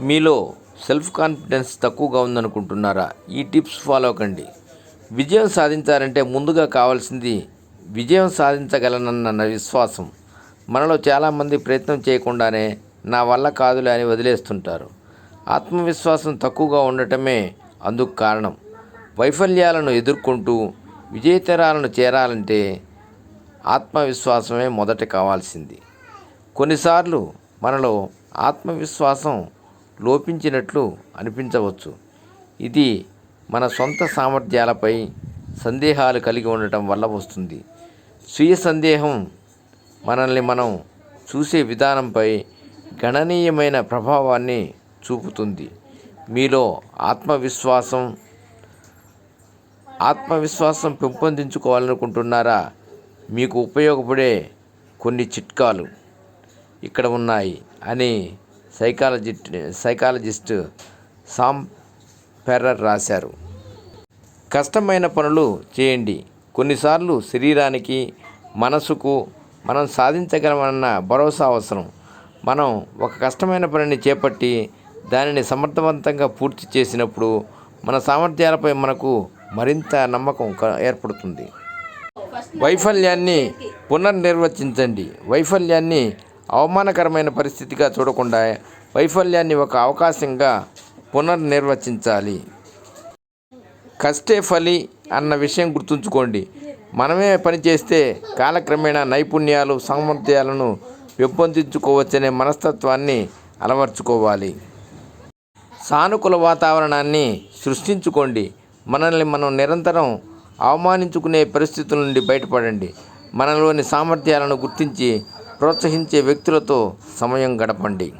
మీలో self confidence తక్కువగా ఉందనుకుంటున్నారా? ఈ టిప్స్ ఫాలో కండి. విజయం సాధించాలంటే ముందుగా కావాల్సింది విజయం సాధించగలనన్న విశ్వాసం. మనలో చాలామంది ప్రయత్నం చేయకుండానే నా వల్ల కాదులే అని వదిలేస్తుంటారు. ఆత్మవిశ్వాసం తక్కువగా ఉండటమే అందుకు కారణం. వైఫల్యాలను ఎదుర్కొంటూ విజయతరాలను చేరాలంటే ఆత్మవిశ్వాసమే మొదట కావాల్సింది. కొన్నిసార్లు మనలో ఆత్మవిశ్వాసం లోపించినట్లు అనిపించవచ్చు. ఇది మన సొంత సామర్థ్యాలపై సందేహాలు కలిగి ఉండటం వల్ల వస్తుంది. స్వీయ సందేహం మనల్ని మనం చూసే విధానంపై గణనీయమైన ప్రభావాన్ని చూపుతుంది. మీలో ఆత్మవిశ్వాసం ఆత్మవిశ్వాసం పెంపొందించుకోవాలనుకుంటున్నారా? మీకు ఉపయోగపడే కొన్ని చిట్కాలు ఇక్కడ ఉన్నాయి అని సైకాలజిస్ట్ సైకాలజిస్ట్ సామ్ ఫెర్రర్ రాశారు. కష్టమైన పనులు చేయండి. కొన్నిసార్లు శరీరానికి మనసుకు మనం సాధించగలమన్న భరోసా అవసరం. మనం ఒక కష్టమైన పనిని చేపట్టి దానిని సమర్థవంతంగా పూర్తి చేసినప్పుడు మన సామర్థ్యాలపై మనకు మరింత నమ్మకం ఏర్పడుతుంది. వైఫల్యాన్ని పునర్నిర్వచించండి. వైఫల్యాన్ని అవమానకరమైన పరిస్థితిగా చూడకుండా వైఫల్యాన్ని ఒక అవకాశంగా పునర్నిర్వచించాలి. కష్టే ఫలి అన్న విషయం గుర్తుంచుకోండి. మనమే పనిచేస్తే కాలక్రమేణ కాలక్రమేణా నైపుణ్యాలు సామర్థ్యాలను పెంపొందించుకోవచ్చనే మనస్తత్వాన్ని అలవర్చుకోవాలి. సానుకూల వాతావరణాన్ని సృష్టించుకోండి. మనల్ని మనం నిరంతరం అవమానించుకునే పరిస్థితుల నుండి బయటపడండి. మనలోని సామర్థ్యాలను గుర్తించి ప్రోత్సహించే వ్యక్తులతో సమయం గడపండి.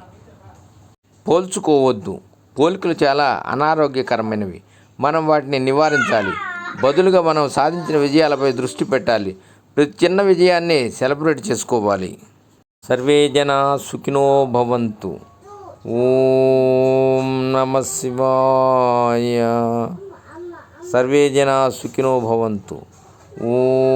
పోల్చుకోవద్దు. పోలికలు చాలా అనారోగ్యకరమైనవి. మనం వాటిని నివారించాలి. బదులుగా మనం సాధించిన విజయాలపై దృష్టి పెట్టాలి. ప్రతి చిన్న విజయాన్ని సెలబ్రేట్ చేసుకోవాలి. సర్వే జన సుఖినో భవంతు. ఓం నమ శివాయ. సర్వే జన సుఖినో భవంతు. ఓం